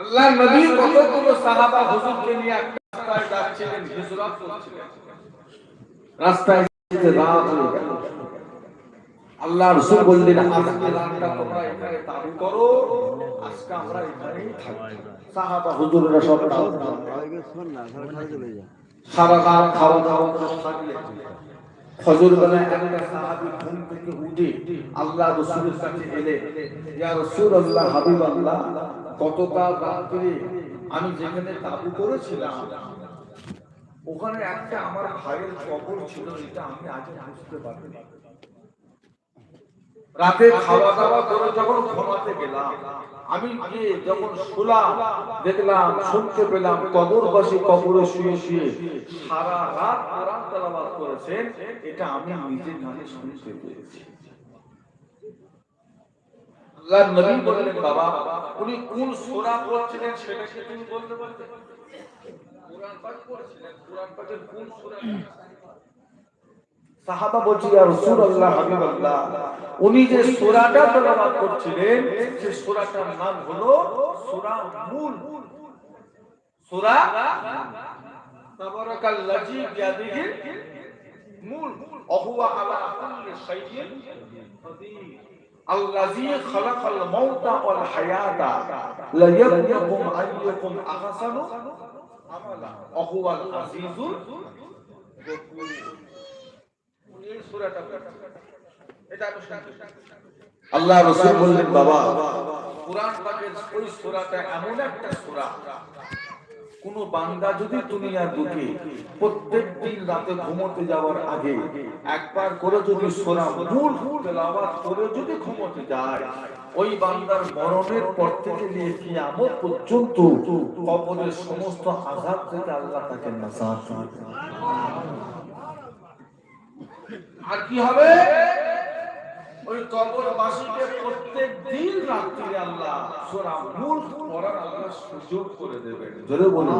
আল্লাহ নবী কতগুলো সাহাবা হুজুরকে নিয়ে রাস্তায় যাচ্ছিলেন, হিজরত করছিলেন। রাস্তায় যেতে রাত হয়ে গেল। আল্লাহ রসুল বললেন আজকে রাতটা তোমরা এখানে তাবু করো, আজকে আমরা এখানেই থাকব। সাহাবা হুজুররা সব সারা রাত খাওয়া দাওয়া করে থাকলেন। ফজর বেলায় একটা ঘুম থেকে উঠে আল্লাহ রসুলের কাছে এলে ইয়া রাসূলুল্লাহ, হাবিবাল্লাহ, গতকাল রাত্রে আমি যেখানে তাবু করেছিলাম, ওখানে একটা আমার ভাইয়ের কবর ছিল যেটা আমি আজ বুঝতে পারিনি রাতে খাওয়া দাওয়া করে যখন ঘুমাতে গেলাম, আমি গিয়ে যখন শুলাম দেখলাম, শুনতে পেলাম কবরবাসী কবরে শুয়ে শুয়ে সারা রাত কোরআন তেলাওয়াত করেছেন, এটা আমি নিজে কানে শুনতে পেয়েছি। বাবা সাহাবা বলছি ইয়া রাসূলুল্লাহ হাবিবাল্লাহ উনি যে সূরাটা তেলাওয়াত করছিলেন সেই সূরাটার নাম হলো সূরা মূল সূরা তাবারাকাল্লাযী বিয়াদিহি মূল অহুয়া আলা কুল্লি শাইইন কাদির الذي خلق الموت والحياة ليبلوكم أيكم أحسن عملا وهو العزيز الغفور আল্লাহ রাসূল বললেন বাবা কোরআন পাকের ওই সূরাটা এমন একটা সূরা। কোন বান্দা যদি দুনিয়ার বুকে প্রত্যেক দিন রাতে ঘুমোতে যাওয়ার আগে একবার করে যদি সূরা মূল তেলাওয়াত করে যদি ঘুমোতে যায় ওই বান্দার মরণের পর থেকে নিয়ে কিয়ামত পর্যন্ত কবরের সমস্ত আযাব থেকে আল্লাহ তাকে নাজাত আর কি হবে? ওই কবরবাসীকে প্রত্যেক দিন রাত্রিরে আল্লাহ সূরা পড়ার আল্লাহ সুযোগ করে দেবেন। জোরে বলুন।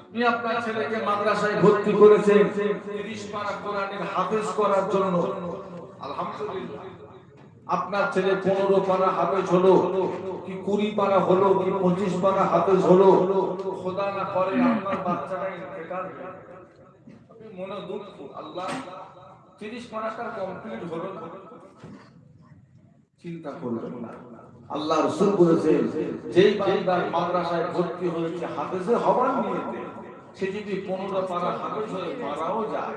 আপনি আপনার ছেলেকে মাদ্রাসায় ভর্তি করেছেন, তিরিশ পারা কোরআনের হাফেজ করার জন্য। আলহামদুলিল্লাহ। আপনার ছেলে পনেরো পারা হাফেজ হলো, কি কুড়ি পারা হলো, কি পঁচিশ পারা হাফেজ হলো, খোদা না করে আপনার বাচ্চাটা ইন্তেকাল মনে দুঃখ, আল্লাহ তিরিশ কমপ্লিট হলো। চিন্তা করবেন না আল্লাহ রসুল বলেছেন যেই বান্দার মাদ্রাসায় ভর্তি হয়েছে হাফেজে হবার নিয়েতে, সে যদি পনেরো পারা হাফেজ হয়ে মারাও যায়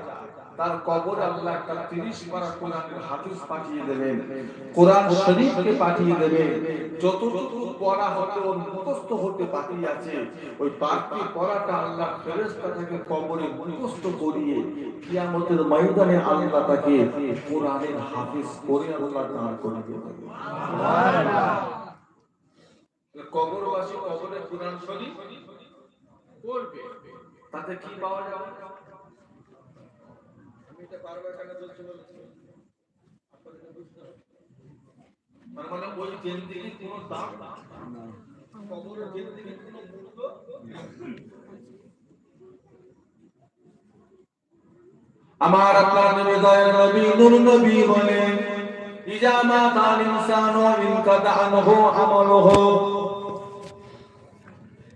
তার কবরে আল্লাহ একটা তিরিশ পারা কোরআনের হাফিজ পাঠিয়ে দেবেন। কোরআন শরীফকে পাঠিয়ে দেবেন। যতটুকু পড়া হতে ওর মুখস্থ হতে বাকি আছে ওই বাকি পড়াটা আল্লাহ ফেরেশতা থেকে কবরে মুখস্থ করিয়ে কিয়ামতের ময়দানে আল্লাহ তাকে কোরআনের হাফিজ করে আল্লাহ দাঁড় করে দেবেন। কবরবাসী কবরে কোরআন শরীফ পড়বে। তাতে কি পাওয়া যাবে? আমি এটা বারবার কেন বলছি বলছি আপনাদের বুঝতে হবে। তার মানে ওই জেন্দিগির কোনো দাম কবরের জেন্দিগির কোনো মূল্য আমার আপনার নবী নবী, নূর নবী বলেন, ইজা মাতাল ইনসানু ইন কাদা আনহু আমালুহু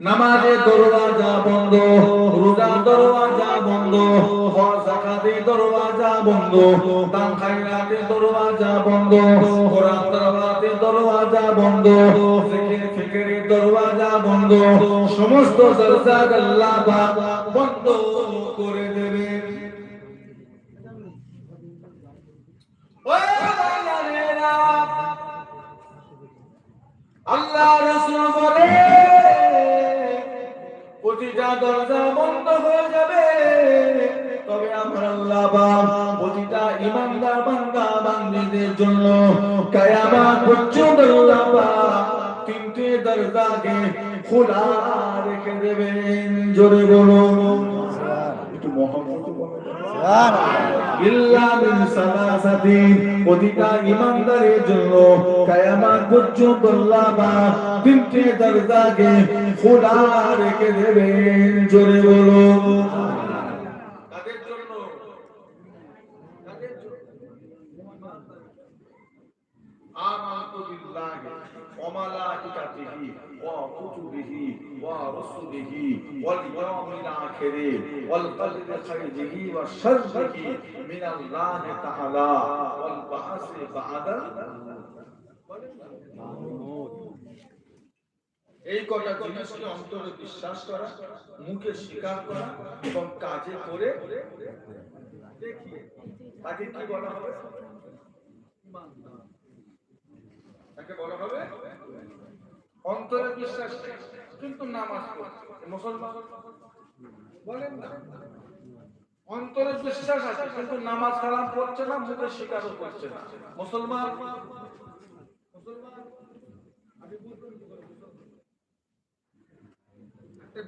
নামাজে দরওয়াজা বন্ধ রোজা দরওয়াজা বন্ধ জাকাতে দরওয়াজা বন্ধ, দান খায়রাতে দরওয়াজা বন্ধ, কোরআন দরওয়াজে দরওয়াজা বন্ধ জিকির দরওয়াজা বন্ধ, সমস্ত আল্লাহ বন্ধ করে দেবে। আল্লাহ রাসূল বলে প্রতিটা দরজা বন্ধ হয়ে যাবে। তবে আমার আল্লাহ প্রতিটা ইমানদার বান্দা বান্দীদের জন্য কিয়ামত পর্যন্ত আল্লাহ তিনটে দরজাকে খোলা রেখে দেবেন। জোরে বলুন। একটু মোহাম্মদ মিন ইমানদারের জন্য কিয়ামত পর্যন্ত আল্লাহ তিনটে দরজাকে খোলা রেখে দেবেন জোরে বলুন কাদের জন্য কাদের জন্য আমানতু বিল্লাহি ওয়া মালাইকাতিহি ওয়া কুতুবিহি আখিরি ওয়াল কদরি খাইরিহি ওয়া শাররিহি মিনাল্লাহি তাআলা ওয়াল বা'সি বা'দা এই কটা জিনিসকে অন্তরে বিশ্বাস করা, মুখে স্বীকার করা এবং কাজে করে তাকে কি বলা হবে? তাকে বলা হবে অন্তরে বিশ্বাস। কিন্তু নামাজ পড়ছে মুসলমান। বলেন না। অন্তরে বিশ্বাস আছে কিন্তু নামাজ কালাম পড়ছে না মুখে স্বীকারও করছে না। মুসলমান।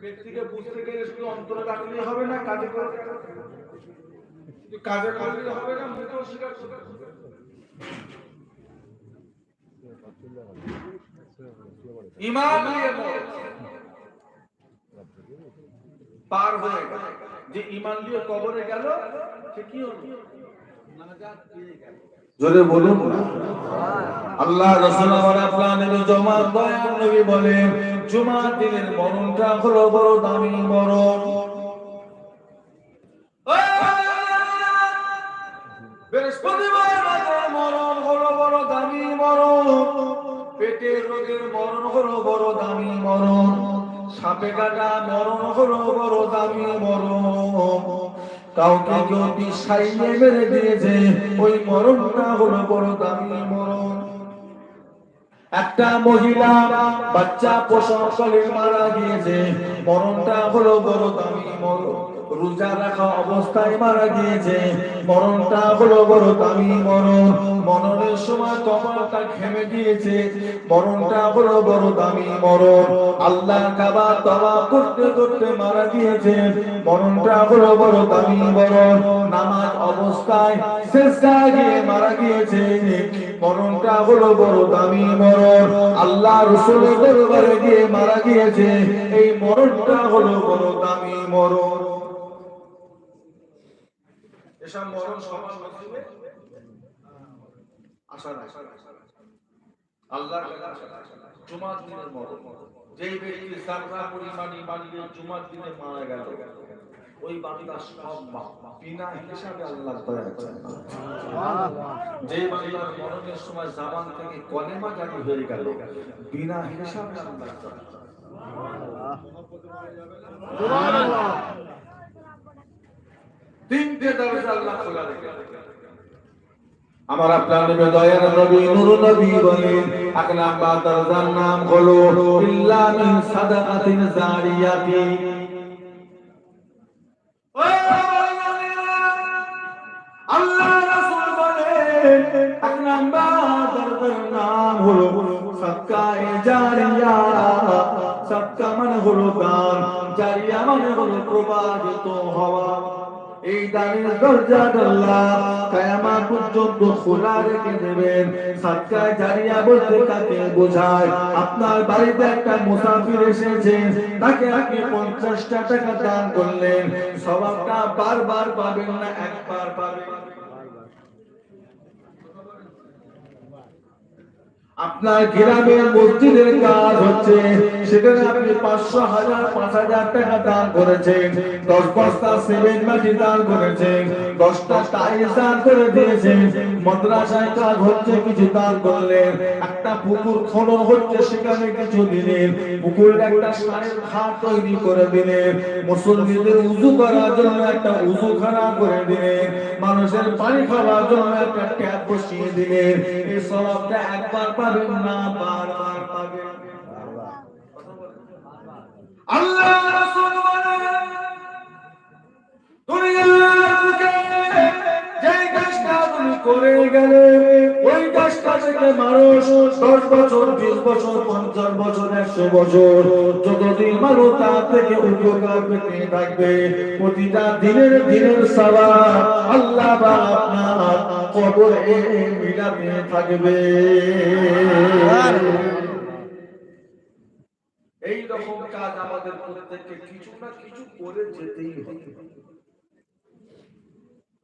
ব্যক্তিকে বুঝতে গেলে শুধু অন্তরে রাখলেই হবে না কাজে করে দেখাতে হবে। শুধু কাজে করলে হবে না মুখেও স্বীকার করতে। ইমান পার হয়ে গেল। যে ইমান দিয়ে কবরে গেল সে কি হলো? জোরে বলুন। আল্লাহ রাসূল আমার আপনার জমা দয়াল নবী বলেন জুমার দিনের মরণটা হলো বড় দামি মরণ। বৃহস্পতিবার মরণ হলো বড় দামি মরণ। রোগের মরণ হলো বড় দামি মরণ। সাপে কাটা মরণ হলো বড় দামি মরণ। কাউকে কেউ বিষাইয়ে মেরে দিয়েছে, ওই মরণটা হলো বড় দামি মরণ। একটা মহিলা বাচ্চা প্রসবকালে মারা গিয়েছে, মরণটা হলো বড় দামি মরণ। রোজা রাখা অবস্থায় মারা গিয়েছে। মরণটা হলো বড় দামি মরণ। মরণের সময় কপালটা ঘেমে গিয়েছে। মরণটা হলো বড় দামি মরণ। আল্লাহ কাবা তবা করতে করতে মারা গিয়েছে। মরণটা হলো বড় দামি মরণ। নামাজ অবস্থায় শেষ গিয়ে মারা গিয়েছে। মরণটা হলো বড় দামি মরণ। আল্লাহ রসুলের দরবারে গিয়ে মারা গিয়েছে। এই মরণটা হলো বড় দামি মরণ। বিনা হিসাবে আল্লাহ দয়া যে বান্দার মরণের সময় জাবান থেকে কলেমা জারি হয়ে গেল, বিনা হিসাবে আল্লাহ। তিনটে দরজা আল্লাহ খোলা আমার আপনার নবী দয়ার নবী, নূর নবী বলেন, এক নাম্বার দরজার নাম হলো, ইল্লা মিন সাদাকাতিন জারিয়াতি। আল্লাহ রাসূল এক নাম্বার নাম হলো জারিয়া। মানে হলো দান, জারিয়া মানে হলো প্রবাহিত হওয়া। এই দানের দরজা আল্লাহ কায়ামা পর্যন্ত খোলা রেখে দেবেন। সাদকায় জারিয়া বলতে তাকে বোঝায়, আপনার বাড়িতে একটা মুসাফির এসেছে তাকে আপনি পঞ্চাশটা টাকা দান করলেন। স্বভাবটা বারবার পাবেন না, একবার পাবেন আপনার গ্রামের মসজিদের কাজ হচ্ছে, সেখানে আপনি পাঁচশো হাজার, পাঁচ হাজার টাকা দান করেছেন দশ বস্তা সিমেন্ট মাটি দান করেছেন, দশটা টাইলস দান করে দিয়েছেন, মাদ্রাসায় কাজ হচ্ছে, কিছু দান করলেন, একটা পুকুর খনন হচ্ছে, সেখানে কিছু দিলেন, পুকুরের একটা সারের ঘাট তৈরি করে দিলেন মুসলমানদের উজু করার জন্য একটা উজুখানা করে দিলেন, মানুষের পানি খাওয়ার জন্য একটা ট্যাপ বসিয়ে দিলেন, এই সবটা একবার পাবেন না বারবার পাবেন আল্লাহ রাসূল বলেন দুনিয়ার বুকে যেই কাজটা পঞ্চাশ বছর, একশো বছর থাকবে, প্রতিটা দিনের দিনের সাবা আল্লাহ আপনার কবরে মিলাতে থাকবে। এই রকম কাজ আমাদের প্রত্যেককে কিছু না কিছু করে যেতেই হবে।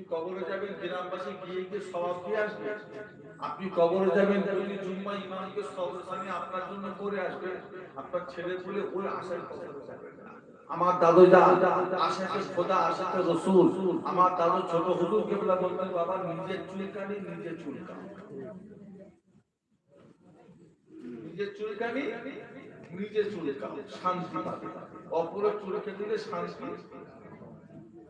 আপনি কবরে যাবেন গ্রামবাসী গিয়ে গিয়ে দিয়ে আসবে। আপনি কবরে যাবেন জুম্মা আপনার জন্য করে আসবে, আপনার ছেলে পুলে ওই আমার দাদু খোদা রসুল। আমার দাদু ছোট হুজুর কেবলা বলতেন বাবা নিজের চুলকানি নিজে চুলকানি নিজের চুলকানি নিজে চুলকাও শান্তি পাবে। অপরের চুলকে দিলে শান্তি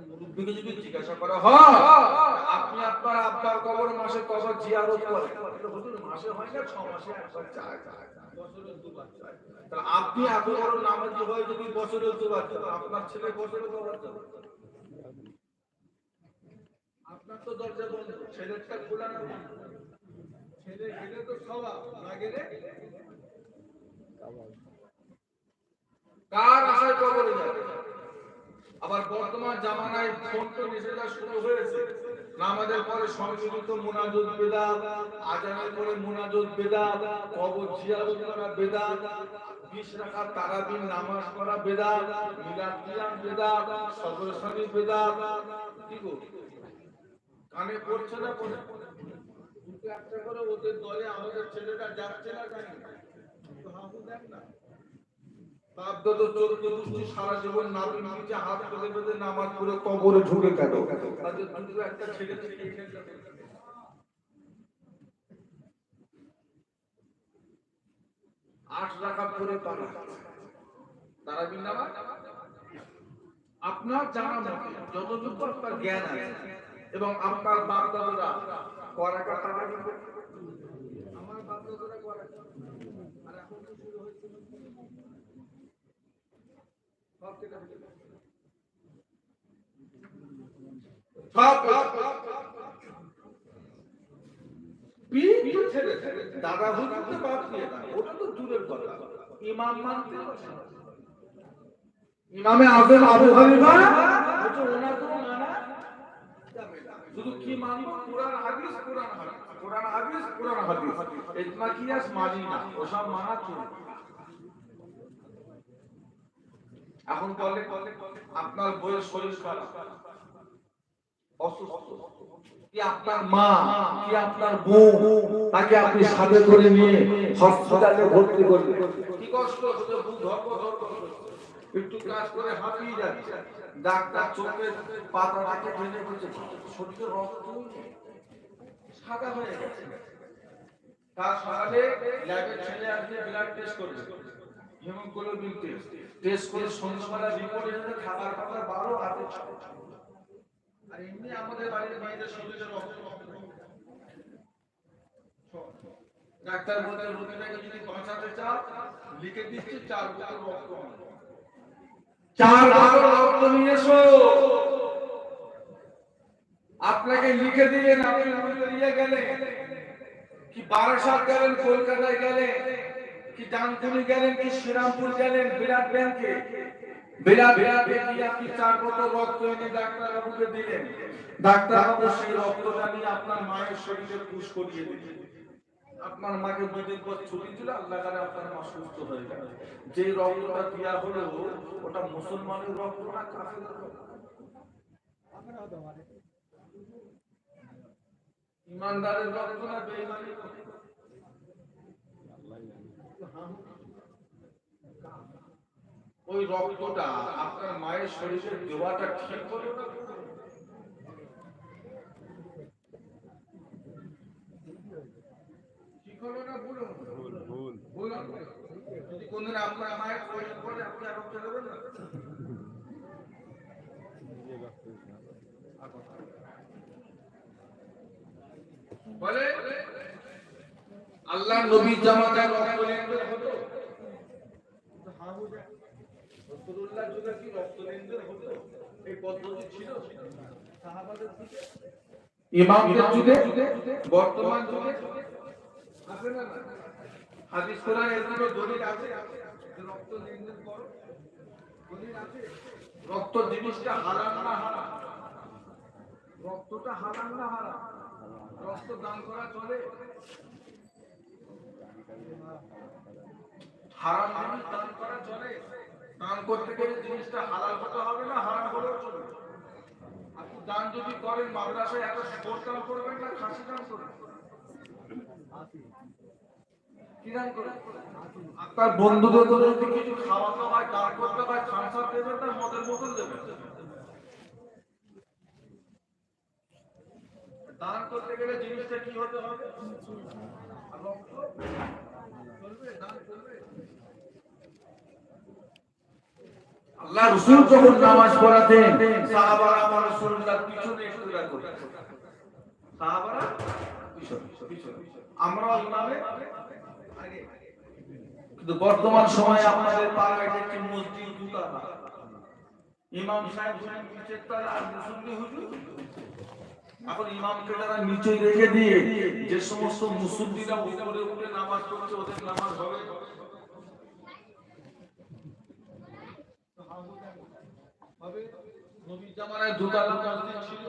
মুরব্বীকে যদি জিজ্ঞাসা করা হয় আপনি আপনার আব্বার কবর মাসে কবর জিয়ারত করেন? মাসে হয় না ছ মাসে একবার চায় তাহলে আপনি এত বড় নামাজি হয়ে যদি বছরে দুবার আপনার ছেলে বছরে কবর আপনার তো দরজা বন্ধ ছেলেরটা খোলা না ছেলে গেলে তো সবাব না গেলে? কার আশায় কবরে যাবে আবার বর্তমান জামানায় ফোন নিষেধা শুরু হয়েছে। নামাজের পরে সংযোজিত মুনাজত বেদা আজানের পরে মুনাজত বেদা কবর জিয়ারত করা বেদা বিশ রাখার তারাবিন নামাজ পড়া বেদা মিলাদ কিয়াম বেদা সদরসানি বেদা কি গো? কানে পড়ছে না পড়ে? একটা করে ওদের দলে আমাদের ছেলেটা যাচ্ছে না জানি না। তো হাবু দেখ না। বাপদাদ সারা জীবন পেতে নামাজ আপনার জানা মতে যতটুকু আপনার জ্ঞান আছে এবং আপনার বাপদাদরা করাকা তারা আমার বাপদাদরা করাকা আর এখন তো শুরু হয়েছে সব কেটে ফেলে। সব পীর তো ছেড়ে দে। দাদা হুজুরকে বাদ দিয়ে দাও, ওটা তো দূরের কথা ইমাম মানতে ইমামে আজম আবু হানিফা বলছে ওনাকেও মানা শুধু কি মানবো? কোরআন হাদিস কোরআন হাদিস। কোরআন হাদিস কোরআন হাদিস। ইজমা কিয়াস মানি না? ওসব মানা চলবে এখন বলে, আপনার বইয়ের শরীর আপনার যাচ্ছে। রক্ত সাদা হয়ে গেছে। তার সকালে ল্যাবে ছেলে আসবে ব্লাড টেস্ট করবে। হিমোগ্লোবিন টেস্ট টেস্ট করে সন্ধ্যাবেলা রিপোর্ট এসে খাবার খাবার বারো হাতে। আর এমনি আমাদের বাড়ির মেয়েদের শরীরে রক্ত ডাক্তার বলতে রোগীটাকে যদি বাঁচাতে চাও লিখে দিচ্ছি চার বোতল রক্ত। চার বোতল রক্ত নিয়ে এসো আপনাকে লিখে দিলেন আপনি বেরিয়ে গেলেন কি বারাসাত গেলেন কলকাতায় গেলেন কি ডানকুনি গেলেন কি শ্রীরামপুর গেলেন? বিরাট ব্যাংকে। বিরাট ব্যাংকে আপনি চার বোতল রক্ত এনে দিলেন? সেই রক্তটা নিয়ে আপনার মায়ের শরীরে পুষ করিয়ে দিলেন। আপনার মাকে দুদিন পর ছুটি আল্লাহ আপনার মা সুস্থ হয়ে গেল। যে রক্তটা দেওয়া হলো, ওটা মুসলমানের রক্ত না রক্ত। ইমানদারের রক্ত না বেঈমানের রক্ত? ওই রক্তটা আপনার মায়ের শরীরে দেওয়াটা ঠিক হলো না ঠিক হলো না ভুল হলো? ভুল হলো। যদি কোনদিন আপনার মায়ের প্রয়োজন পড়ে আপনি আর রক্ত দেবেন না বলে আল্লাহ নবী জামাতে রক্ত লেনদেন হতো রসুলুল্লাহ যুগে কি রক্ত হতো? এই পদ্ধতি ছিল? সাহাবাদের যুগে? ইমামদের যুগে? বর্তমান যুগে? আছে না? হাদিস কোরআন এর কোনো দলিল আছে? রক্ত লেনদেন করো দলিল আছে? রক্ত জিনিসটা হারাম না হারাম? রক্তটা হারাম না হারাম? রক্ত দান করা চলে? হারাম জিনিস দান করা চলে? দান করতে গেলে জিনিসটা হালাল হতে হবে না, হারাম হলেও চলবে। আপনি দান যদি করেন, মাদ্রাসায় একটা স্পোর্ট দান করবেন না, খাসি দান করবেন। বন্ধুদের খাওয়াতে হয়, দান করতে হয় মদের বোতল দেবেন। দান করতে গেলে জিনিসটা কি হতে হবে? আল্লাহ রসুল যখন নামাজ পড়াতেন, সাহাবারা আমার পিছনে করতেন সাহাবারা আমরা ইমামে আগে। কিন্তু বর্তমান সময়ে আপনাদের পাড়ায় একটি মসজিদ দুটা ইমাম সাহেব নিচের তলা আর হুজুর। এখন ইমামকে যারা নিচে রেখে দিয়ে যে সমস্ত মুসল্লিরা উপরে উঠে নামাজ পড়ছে, ওদের নামাজ হবে। নবীর জামানায় দুতলা মসজিদ ছিল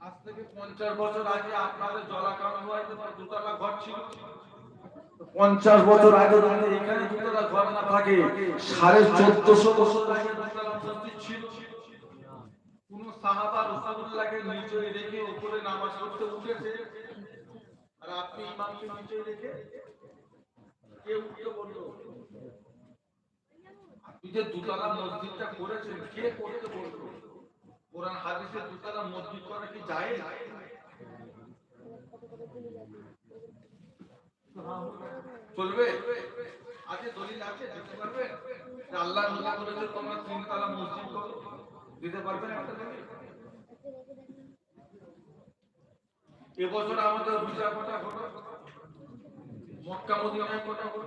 আজ থেকে পঞ্চাশ বছর আগে আপনাদের জলাকানো হয়েছে দুতলা ঘর ছিল। পঞ্চাশ বছর আগে যদি এখানে দুতলা ঘর না থাকে সাড়ে চোদ্দশো বছর আগে দুতলা মসজিদ ছিল। কোন সাহাবা রসুল্লাহকে নিচে রেখে উপরে নামাজ পড়তে উঠেছে? আর আপনি ইমামকে নিচে রেখে? কে উঠতে বলল? আপনি যে দুতলা মসজিদটা করেছেন, কে করতে বলল? কোরআন, হাদিসে দুতলা মসজিদ করা কি যায় চলবে? আজকে দলিল আছে দিতে পারবে যে আল্লাহ নবী বলেছে তোমরা তিন তলা মসজিদ করো। দিতে পারবেন একটা এবছর আমাদের রোজা কটা হলো মক্কা মদিনায় কটা হলো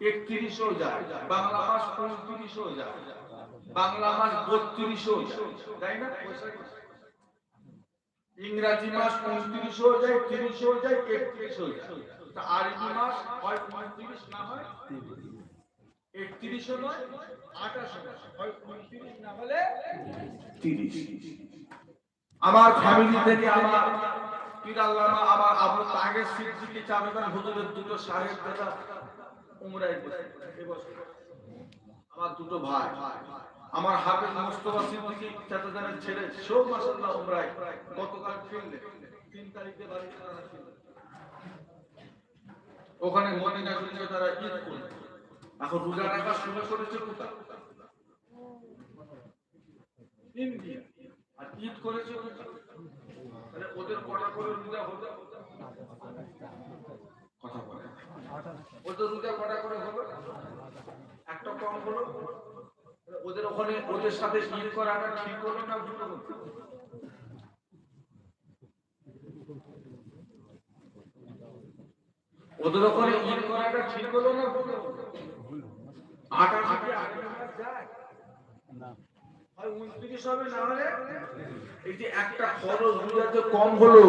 একত্রিশেও মাস পঁয়ত্রিশেও যায় যায় যায় যায় আরবি মাস হয় পঁয়ত্রিশ, না হয়? পঁয়ত্রিশ, না হলে তিরিশ। আমার ফ্যামিলি থেকে আমার আমার আবু তাগের সিদ্দিকী চাবেদান হুজুরের দুটো সাহেব দাদা উমরায় এবছর আমার দুটো ভাই, আমার হাফেজ মোস্তফা সিদ্দিকী চাচাজানের ছেলে, সেও মাসাল্লাহ উমরায়। গতকাল ফিরলে, তিন তারিখে বাড়ি। ওখানে মদিনা শরীফে তারা ঈদ করবে এখন রোজা রাখা শুরু করেছে কোথায়? ইন্ডিয়া। আর ঈদ করেছে ওদের কটা করে রোজা হতো কথা বলে। রোজা কটা করে একটা কম হলো। ওদের ওখানে ওদের সাথে ঈদ করাটা ঠিক হলো না ভুল হলো? ওদের ওখানে ঈদ করাটা ঠিক হলো না ভুল হলো? আটা আগে যায়। উনত্রিশ হবে না হলে? এই যে একটা খরচ রোজাতে কম হলো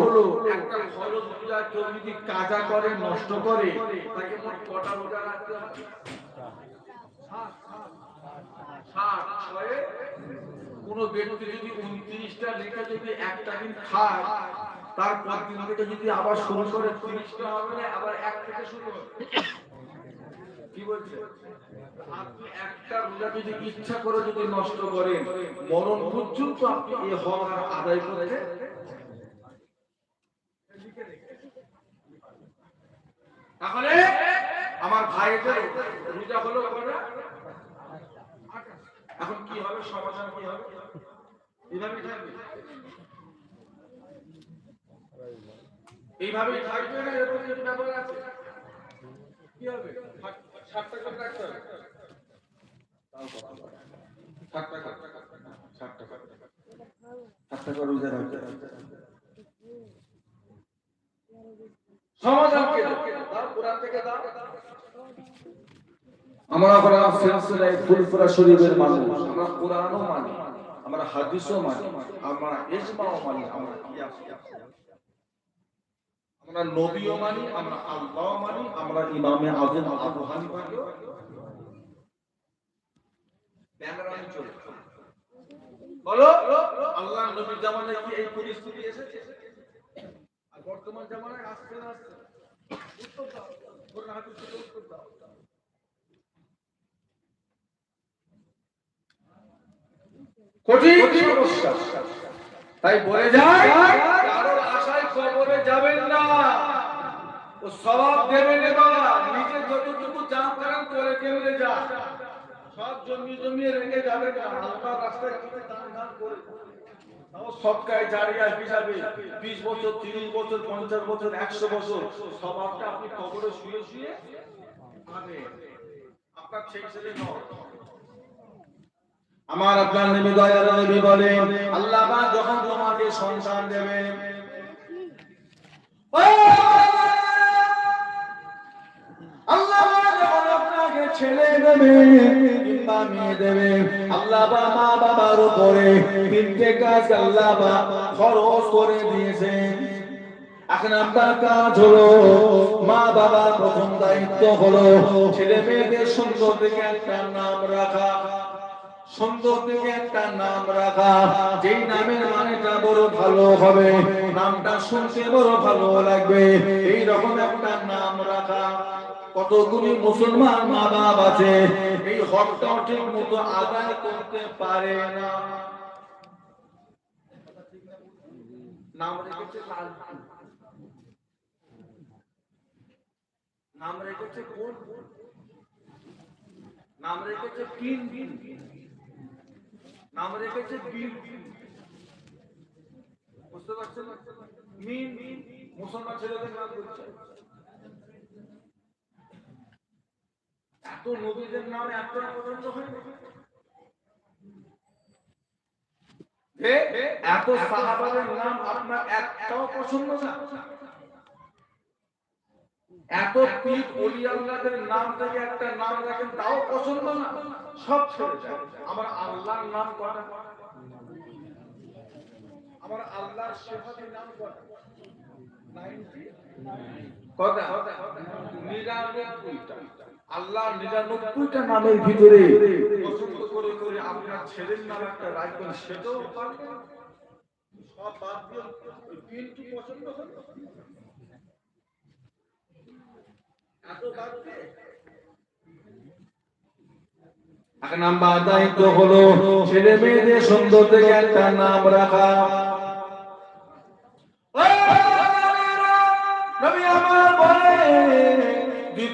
একটা খরচ রোজা কেউ যদি কাজা করে নষ্ট করে তাকে মোট কটা রোজা রাখতে হবে? ষাট ব্যক্তি যদি উনত্রিশটা রেখে যদি একটা দিন খায় তারপর দিন থেকে যদি আবার শুরু করে তিরিশটা হবে না আবার এক থেকে শুরু হবে। কি বলছে? তাহলে আমার ভাইদের রোজা হলো এখন কি হবে? সমাধান কি হবে? এইভাবেই থাকবে। এইভাবেই থাকবে না? এরকম আছে, কি হবে? ষাট- ষাট টাকা রাখতে হবে? ষাট টাকা ষাট টাকা ষাট টাকা রোজা রাখতে সমাধান দাও, কোরআন থেকে দাও। আমরা সিলসিলায় ফুলফুরা শরীফের মানুষ। আমরা কোরআনও মানি আমরা হাদিসও মানি আমরা ইজমাও মানি আমরা আমরা নবীও মানি আমরা আল্লাহও মানি আমরা ইমামে আযম আবু হানিফাকেও ব্যাকরণ বলো আল্লাহ নবী জামানায় কি এই পরিস্থিতি এসেছে? আর বর্তমান জামানায় আসছে না আসছে? উত্তর দাও কোরআন হাদিস থেকে উত্তর দাও। কঠিন সমস্যা তাই বলে যায় কারোর আশায় কবরে যাবেন না। ও সবাব দেবেন বাবা নিজে যতটুকু যা পারেন করে কেমনে যা সব জমি জমিয়ে রেখে যাবে না রাস্তায় কিছু দান দান করে। তাও সবকায় জারিয়া হিসাবে বিশ বছর তিরিশ বছর পঞ্চাশ বছর একশো বছর আপনি কবরে শুয়ে শুয়ে আপনার সেই ছেলে নয় আমার আপনার নবী দয়ার নবী বলেন আল্লাহ যখন তোমাকে সন্তান দেবে আল্লাহ আপনাকে ছেলে দেবে, কিংবা দেবে, আল্লাহ বা মা বাবার উপরে তিনটে কাজ আল্লাহ বা খরচ করে দিয়েছেন এখন আপনার কাজ হলো, মা বাবার প্রথম দায়িত্ব হলো ছেলে মেয়েদের সুন্দর থেকে একটা নাম রাখা। সুন্দর থেকে একটা নাম রাখা। যেই নামের মানেটা বড় ভালো হবে, নামটা শুনতে বড় ভালো লাগবে। এই রকম একটা নাম রাখা। কতগুলি মুসলমান মা বাপ আছে, এই হকটাও ঠিক মতো আদায় করতে পারে না। নাম নাম রেখেছে নাম রেখেছে নাম রেখেছে বুঝতে পারছেন? মিন মুসলমান ছেলেদের নাম করছে এত নবীদের নাম এত পছন্দ হয়? এত সাহাবাদের নাম আপনার একটাও পছন্দ না? এত পীর অলি আল্লাহদের নাম থেকে একটা নাম রাখেন তাও পছন্দ না? সব ছেড়ে যায় আমার আল্লাহর নাম কটা আমার আল্লাহর শেফাতের নাম 90 কটা? নিরানব্বইটা। আল্লাহ নিরানব্বইটা নামের ভিতরে পছন্দ করে করে আপনার ছেলের নাম একটা রাখবেন সেটাও পারবেন। সব বাদ দিয়ে তিনটি পছন্দ হলো। এক নাম্বার দায়িত্ব হলো ছেলে মেয়েদের সুন্দর থেকে একটা নাম রাখা।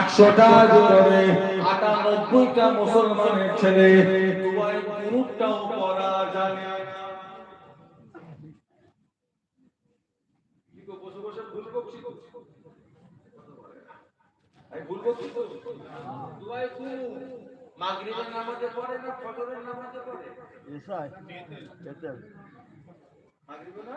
একশোটার ভিতরে আটানব্বইটা মুসলমানের ছেলে দুবাই পড়া জানে। না। মাগরিবের নামাজে পড়ে না ফজরের নামাজে পড়ে? এসআই কেতে মাগরিবে না?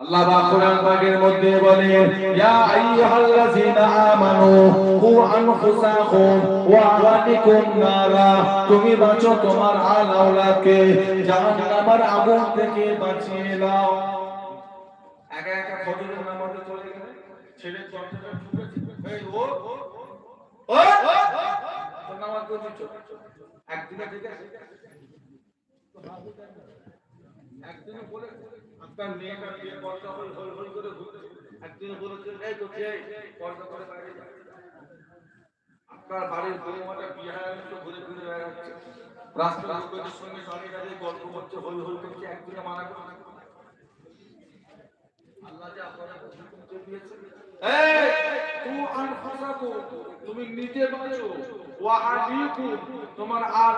আল্লাহ পাক কোরআন পাকের মধ্যে বলে ইয়া আইয়ুহাল্লাযীনা আমানু কু আনফুসাকুম ওয়া আহলিকুম নারা তুমি বাঁচো তোমার আল আওলাদকে জাহান্নামের আগুন থেকে বাঁচিয়ে দাও একা একা ফজরের নামাজে চলে গেলে ছেলে দরজাটা ঢুকেছে এই ও ও ও নামাজ পড়ছিস একদিনে ঠিক আছে বলে আপনার মেয়েটা বিয়ে পর্দা করে ঘুরতে একদিনে বলেছেন এই তো পর্দা করে বাইরে আপনার বাড়ির ঘুরে ঘুরে লোকেদের সঙ্গে গল্প করছে হই হই করছে একদিনে করে তুমি নিজে বাঁচো। তোমার আর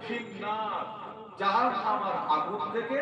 ফিন্নার। জাহান্নামের আগুন থেকে